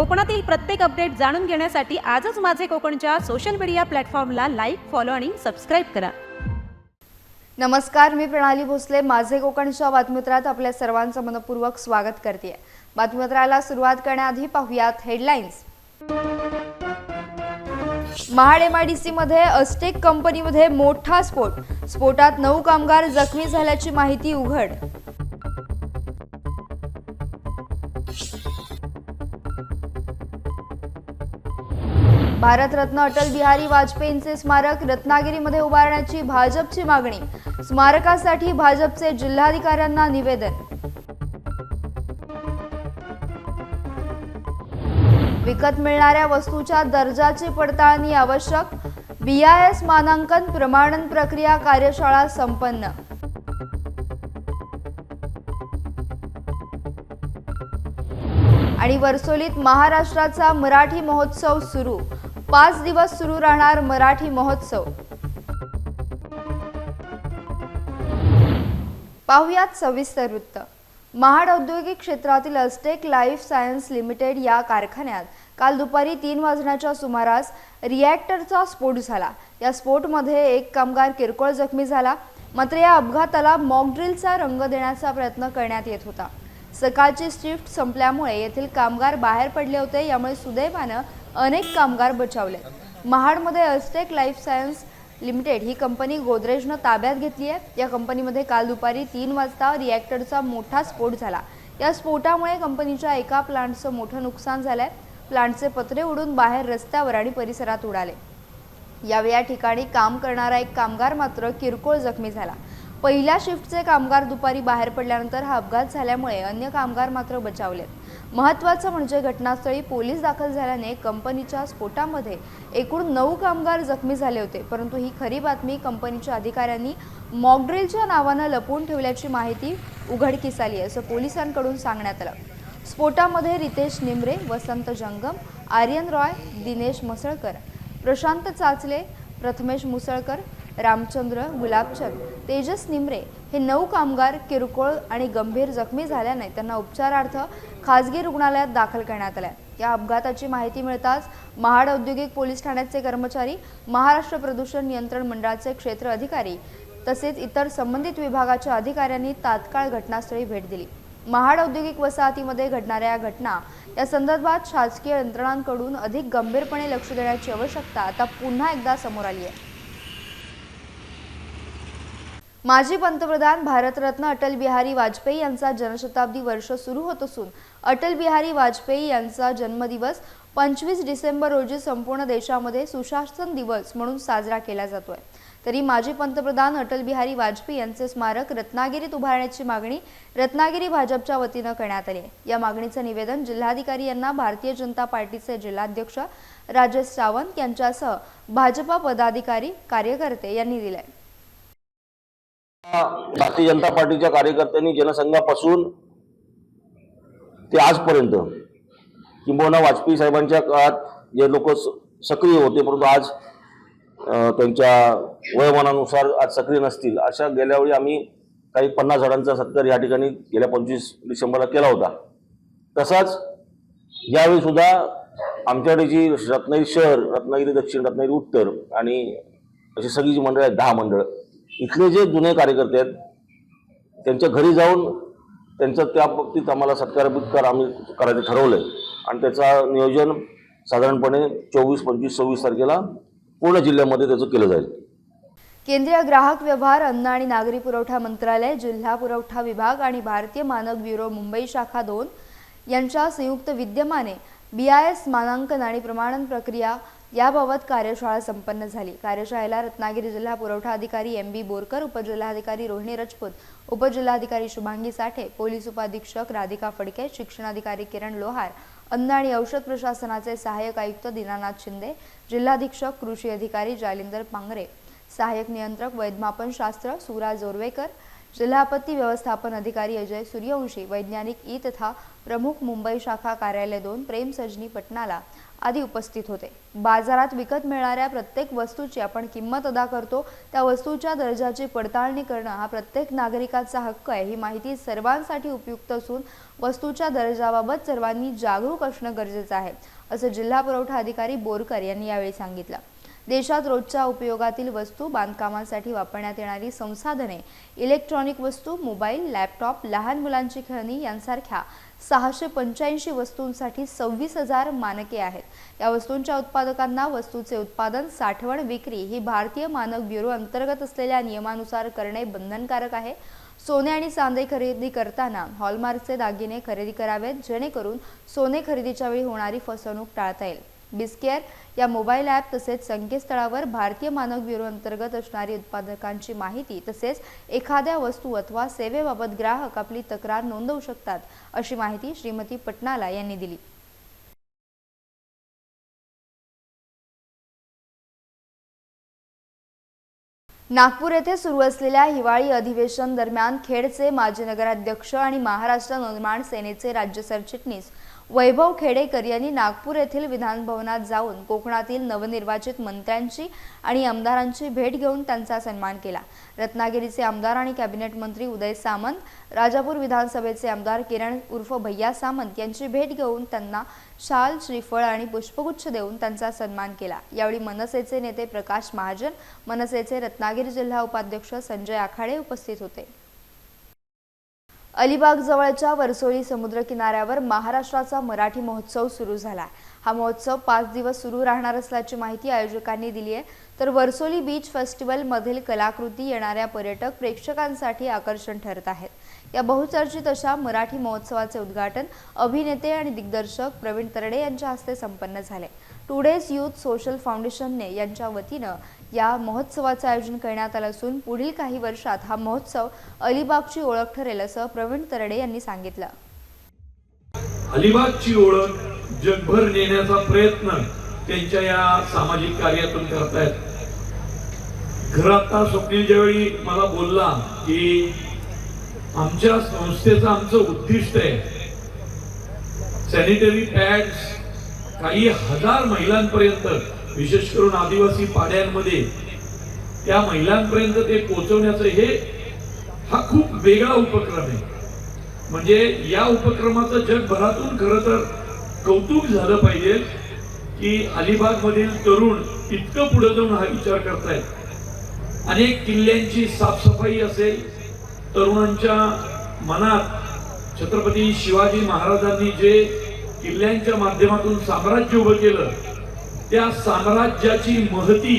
कोकणातील प्रत्येक अपडेट जाणून घेण्यासाठी आजच माझे कोकणच्या सोशल मीडिया प्लॅटफॉर्मला लाईक फॉलो आणि सबस्क्राईब करा. नमस्कार मी प्रणाली भोसले. माझे कोकणच्या बातमीपत्रात आपल्या सर्वांचं मनपूर्वक स्वागत करते बातमीपत्राला सुरुवात करण्याआधी पाहुयात हेडलाईन्स महाड एमआयडीसी मध्ये अस्टेक कंपनीमध्ये मोठा स्फोट. स्फोटात नऊ कामगार जखमी झाल्याची माहिती उघड. भारतरत्न अटल बिहारी वाजपेयींचे स्मारक रत्नागिरीमध्ये उभारण्याची भाजपची मागणी. स्मारकासाठी भाजपचे जिल्हाधिकाऱ्यांना निवेदन. विकत मिळणाऱ्या वस्तूच्या दर्जाची पडताळणी आवश्यक. बीआयएस मानांकन प्रमाणन प्रक्रिया कार्यशाळा संपन्न. आणि वर्सोलीत महाराष्ट्राचा मराठी महोत्सव सुरू. पाच दिवस सुरू राहणार मराठी महोत्सव. पाहुयात सविस्तर वृत्त. महाड औद्योगिक क्षेत्रातील अस्टेक लाईफ सायन्स लिमिटेड या कारखान्यात काल दुपारी तीन वाजण्याच्या सुमारास रिॲक्टरचा स्फोट झाला. या स्फोटमध्ये एक कामगार किरकोळ जखमी झाला. मात्र या अपघाताला मॉकड्रिलचा रंग देण्याचा प्रयत्न करण्यात येत होता. सकाळची शिफ्ट संपल्यामुळे येथील कामगार बाहेर पडले होते यामुळे सुदैवानं अनेक कामगार बचावले. महाडमध्ये अस्टेक लाईफ सायन्स लिमिटेड ही कंपनी गोदरेजनं ताब्यात घेतली आहे. या कंपनीमध्ये काल दुपारी तीन वाजता रिॲक्टरचा मोठा स्फोट झाला. या स्फोटामुळे कंपनीच्या एका प्लांटचं मोठं नुकसान झालं आहे प्लांटचे पत्रे उडून बाहेर रस्त्यावर आणि परिसरात उडाले. यावेळी या ठिकाणी काम करणारा एक कामगार मात्र किरकोळ जखमी झाला. पहिल्या शिफ्टचे कामगार दुपारी बाहेर पडल्यानंतर हा अपघात झाल्यामुळे अन्य कामगार मात्र बचावलेत महत्त्वाचं म्हणजे घटनास्थळी पोलीस दाखल झाल्याने कंपनीच्या स्फोटामध्ये एकूण नऊ कामगार जखमी झाले होते परंतु ही खरी बातमी कंपनीच्या अधिकाऱ्यांनी मॉकड्रिलच्या नावानं लपवून ठेवल्याची माहिती उघडकीस आली असं पोलिसांकडून सांगण्यात आलं. स्फोटामध्ये रितेश निमरे वसंत जंगम आर्यन रॉय दिनेश मसळकर प्रशांत चाचले प्रथमेश मुसळकर रामचंद्र गुलाबचंद तेजस निमरे हे नऊ कामगार किरकोळ आणि गंभीर जखमी झाल्याने त्यांना उपचारार्थ खासगी रुग्णालयात दाखल करण्यात आल्या. या अपघाताची माहिती मिळताच महाड औद्योगिक पोलीस ठाण्याचे कर्मचारी महाराष्ट्र प्रदूषण नियंत्रण मंडळाचे क्षेत्र अधिकारी तसेच इतर संबंधित विभागाच्या अधिकाऱ्यांनी तात्काळ घटनास्थळी भेट दिली. महाड औद्योगिक वसाहतीमध्ये घडणाऱ्या या घटना या संदर्भात शासकीय यंत्रणांकडून अधिक गंभीरपणे लक्ष देण्याची आवश्यकता आता पुन्हा एकदा समोर आली आहे माजी पंतप्रधान भारतरत्न अटल बिहारी वाजपेयी यांचा जनशताब्दी वर्ष सुरू होत असून अटल बिहारी वाजपेयी यांचा जन्मदिवस पंचवीस डिसेंबर रोजी संपूर्ण देशामध्ये सुशासन दिवस म्हणून साजरा केला जातोय. तरी माजी पंतप्रधान अटल बिहारी वाजपेयी यांचे स्मारक रत्नागिरीत उभारण्याची मागणी रत्नागिरी भाजपच्या वतीनं करण्यात आली आहे. या मागणीचं निवेदन जिल्हाधिकारी यांना भारतीय जनता पार्टीचे जिल्हाध्यक्ष राजेश सावंत यांच्यासह भाजपा पदाधिकारी कार्यकर्ते यांनी दिलंय. भारतीय जनता पार्टीच्या कार्यकर्त्यांनी जनसंघापासून ते आजपर्यंत किंबहुना वाजपेयी साहेबांच्या काळात जे लोक सक्रिय होते परंतु आज त्यांच्या वयोमानानुसार आज सक्रिय नसतील. अशा गेल्यावेळी आम्ही काही पन्नास झाडांचा सत्कार या ठिकाणी गेल्या पंचवीस डिसेंबरला केला होता. तसाच यावेळी सुद्धा आमच्याकडे जी रत्नागिरी शहर रत्नागिरी दक्षिण रत्नागिरी उत्तर आणि अशी सगळी जी मंडळ आहेत दहा मंडळ इथले जे जुने कार्यकर्ते आहेत त्यांच्या घरी जाऊन त्यांचं त्या बाबतीत आम्हाला सत्कार बित्कार आम्ही करायचं ठरवलं आहे आणि त्याचा नियोजन साधारणपणे चोवीस पंचवीस सव्वीस तारखेला पूर्ण जिल्ह्यामध्ये त्याचं केलं जाईल. केंद्रीय ग्राहक व्यवहार अन्न आणि नागरी पुरवठा मंत्रालय जिल्हा पुरवठा विभाग आणि भारतीय मानक ब्युरो मुंबई शाखा दोन यांच्या संयुक्त विद्यमाने बी आय एस मानांकन आणि प्रमाणन प्रक्रिया याबाबत कार्यशाळा संपन्न झाली. कार्यशाळेला रत्नागिरी जिल्हा पुरवठा अधिकारी एम बी बोरकर उपजिल्हाधिकारी रोहिणी राजपूत उपजिल्हाधिकारी शुभांगी साठे पोलीस उपाधीक्षक राधिका फडके शिक्षणाधिकारी किरण लोहार अन्न आणि औषध प्रशासनाचे सहाय्यक आयुक्त दीनानाथ शिंदे जिल्हाधीक्षक कृषी अधिकारी जालिंदर पांगरे सहाय्यक नियंत्रक वैद्यमापन शास्त्र सुरा जोरवेकर जिल्हा आपत्ती व्यवस्थापन अधिकारी अजय सूर्यवंशी वैज्ञानिक ई तथा प्रमुख मुंबई शाखा कार्यालय दोन प्रेम सजनी पटनाला आदी उपस्थित होते. बाजारात विकत मिळणाऱ्या प्रत्येक वस्तूची आपण किंमत अदा करतो त्या वस्तूच्या दर्जाची पडताळणी करणं हा प्रत्येक नागरिकाचा हक्क आहे ही माहिती सर्वांसाठी उपयुक्त असून वस्तूच्या दर्जाबाबत सर्वांनी जागरूक असणं गरजेचं आहे असं जिल्हा पुरवठा अधिकारी बोरकर यांनी यावेळी सांगितलं. देशात रोजच्या उपयोगातील वस्तू बांधकामांसाठी वापरण्यात येणारी संसाधने इलेक्ट्रॉनिक वस्तू मोबाईल लॅपटॉप लहान मुलांची खेळणी यांसारख्या सहाशे पंच्याऐंशी वस्तूंसाठी सव्वीस हजार मानके आहेत. या वस्तूंच्या उत्पादकांना वस्तूचे उत्पादन साठवण विक्री ही भारतीय मानक ब्युरो अंतर्गत असलेल्या नियमानुसार करणे बंधनकारक आहे. सोने आणि चांदी खरेदी करताना हॉलमार्कचे दागिने खरेदी करावेत जेणेकरून सोने खरेदीच्या वेळी होणारी फसवणूक टाळता येईल. बिस्केअर या मोबाईल ॲप तसेच संकेतस्थळावर भारतीय मानक ब्युरो अंतर्गत असणारी उत्पादकांची माहिती तसेच एखाद्या वस्तू अथवा सेवेबाबत ग्राहक आपली तक्रार नोंदवू शकतात अशी माहिती श्रीमती पटनाला यांनी दिली. नागपूर येथे सुरू असलेल्या हिवाळी अधिवेशन दरम्यान खेडचे माजी नगराध्यक्ष आणि महाराष्ट्र निर्माण सेनेचे राज्य सरचिटणीस वैभव खेडेकर यांनी नागपूर येथील विधानभवनात जाऊन कोकणातील नवनिर्वाचित मंत्र्यांची आणि आमदारांची भेट घेऊन त्यांचा सन्मान केला. रत्नागिरीचे आमदार आणि कॅबिनेट मंत्री उदय सामंत राजापूर विधानसभेचे आमदार किरण उर्फ भैया सामंत यांची भेट घेऊन त्यांना शाल श्रीफळ आणि पुष्पगुच्छ देऊन त्यांचा सन्मान केला. यावेळी मनसेचे नेते प्रकाश महाजन मनसेचे रत्नागिरी जिल्हा उपाध्यक्ष संजय आखाडे उपस्थित होते. अलिबाग जवळच्या वर्सोली समुद्र किनाऱ्यावर महाराष्ट्राचा मराठी महोत्सव सुरू झाला. हा महोत्सव पाच दिवस सुरू राहणार असल्याची माहिती आयोजकांनी दिली आहे. तर वर्सोली बीच फेस्टिवल मधील कलाकृती येणाऱ्या पर्यटक प्रेक्षकांसाठी आकर्षण ठरत आहेत. या बहुचर्चित अशा मराठी महोत्सवाचे उद्घाटन अभिनेते आणि दिग्दर्शक प्रवीण तरडे यांच्या हस्ते संपन्न झाले. टुडेज युथ सोशल फाउंडेशनने यांच्या वतीनं या महोत्सवाचं आयोजन करण्यात आलं असून पुढील काही वर्षात हा महोत्सव अलिबागची ओळख ठरेल असं प्रवीण तरडे यांनी सांगितलं. अलिबागची ओळख जगभर नेण्याचा प्रयत्न त्यांच्या या सामाजिक कार्यातून करतायत. खरं आता स्वप्नील ज्यावेळी मला बोलला की आमच्या संस्थेचं आमचं उद्दिष्ट आहे. सॅनिटरी पॅड्स काही हजार महिलांपर्यंत विशेष करून आदिवासी पाड्यांमध्ये त्या महिलांपर्यंत ते पोहोचवण्याचं हे हा खूप वेगळा उपक्रम आहे. म्हणजे या उपक्रमाचं जगभरातून खरं तर कौतुक झालं पाहिजे की अलिबाग मधील तरुण इतकं पुढे जाऊन हा विचार करतायत. अनेक किल्ल्यांची साफसफाई असेल तरुणांच्या मनात छत्रपती शिवाजी महाराजांनी जे किल्ल्यांच्या माध्यमातून साम्राज्य उभं केलं त्या साम्राज्याची महती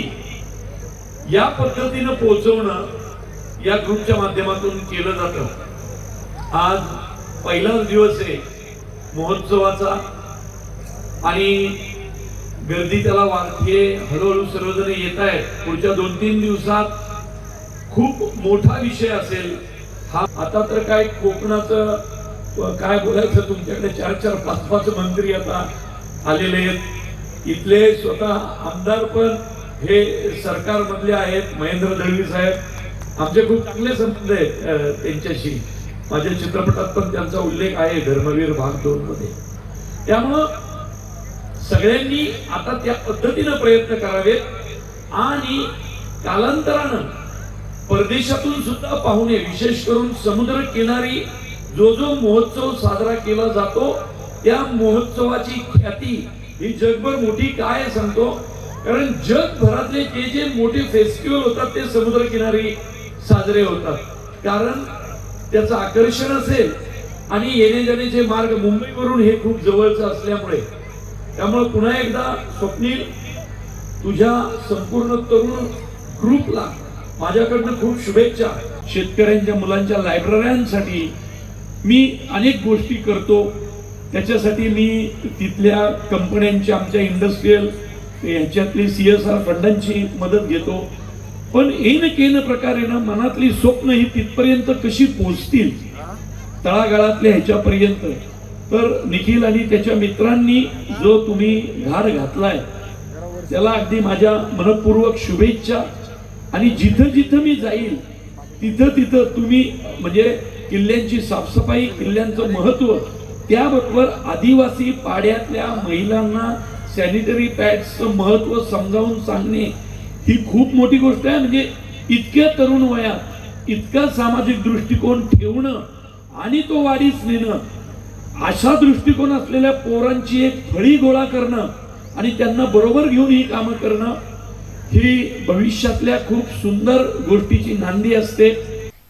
या पद्धतीनं पोहोचवणं या ग्रुपच्या माध्यमातून केलं जातं. आज पहिलाच दिवस आहे महोत्सवाचा आणि गर्दी त्याला वाढते हळूहळू सर्वजण येत आहेत. पुढच्या दोन तीन दिवसात खूप मोठा विषय असेल. हा आता तर काय कोकणाचं काय बोलायचं तुमच्याकडे? चार चार पाच पाच मंत्री आता आलेले आहेत. इथले स्वतः आमदार पण हे सरकारमधले आहेत महेंद्र दळवी साहेब. आमचे खूप चांगले संबंध आहेत त्यांच्याशी. माझ्या चित्रपटात पण त्यांचा उल्लेख आहे धर्मवीर भाग दोन मध्ये. त्यामुळं सगळ्यांनी आता त्या पद्धतीनं प्रयत्न करावेत आणि कालांतरानं परदेशातून सुद्धा पाहुणे विशेष करून समुद्र किनारी जो जो महोत्सव साजरा केला जातो त्या महोत्सवाची ख्याती ही जगभर मोठी काय सांगतो? कारण जगभरातले जे जे मोठे फेस्टिवल होतात ते समुद्र किनारी साजरे होतात. कारण त्याचं आकर्षण असेल आणि येणे जाण्याचे मार्ग मुंबईवरून हे खूप जवळचं असल्यामुळे. त्यामुळे पुन्हा एकदा स्वप्नील तुझ्या संपूर्ण तरुण ग्रुपला माझ्याकडनं खूप शुभेच्छा. शेतकऱ्यांच्या मुलांच्या लायब्रऱ्यांसाठी मी अनेक गोष्टी करतो. त्याच्यासाठी मी तिथल्या कंपन्यांची आमच्या इंडस्ट्रीयल ह्याच्यातली सी एस आर फंडांची मदत घेतो. पण येन केन प्रकारे ना मनातली स्वप्न ही तिथपर्यंत कशी पोचतील तळागाळातल्या ह्याच्यापर्यंत. तर निखिल आणि त्याच्या मित्रांनी जो तुम्ही घार घातलाय त्याला अगदी माझ्या मनपूर्वक शुभेच्छा. आणि जिथं जिथं मी जाईल तिथं तिथं तुम्ही म्हणजे किल्ल्यांची साफसफाई किल्ल्यांचं महत्त्व त्याबरोबर आदिवासी पाड्यातल्या महिलांना सॅनिटरी पॅड्सचं महत्त्व समजावून सांगणे ही खूप मोठी गोष्ट आहे. म्हणजे इतक्या तरुण वयात इतका सामाजिक दृष्टिकोन ठेवणं आणि तो वाढीस नेणं अशा दृष्टिकोन असलेल्या पोरांची एक फळी गोळा करणं आणि त्यांना बरोबर घेऊन ही कामं करणं ही भविष्यातल्या खूप सुंदर गोष्टीची नांदी असते.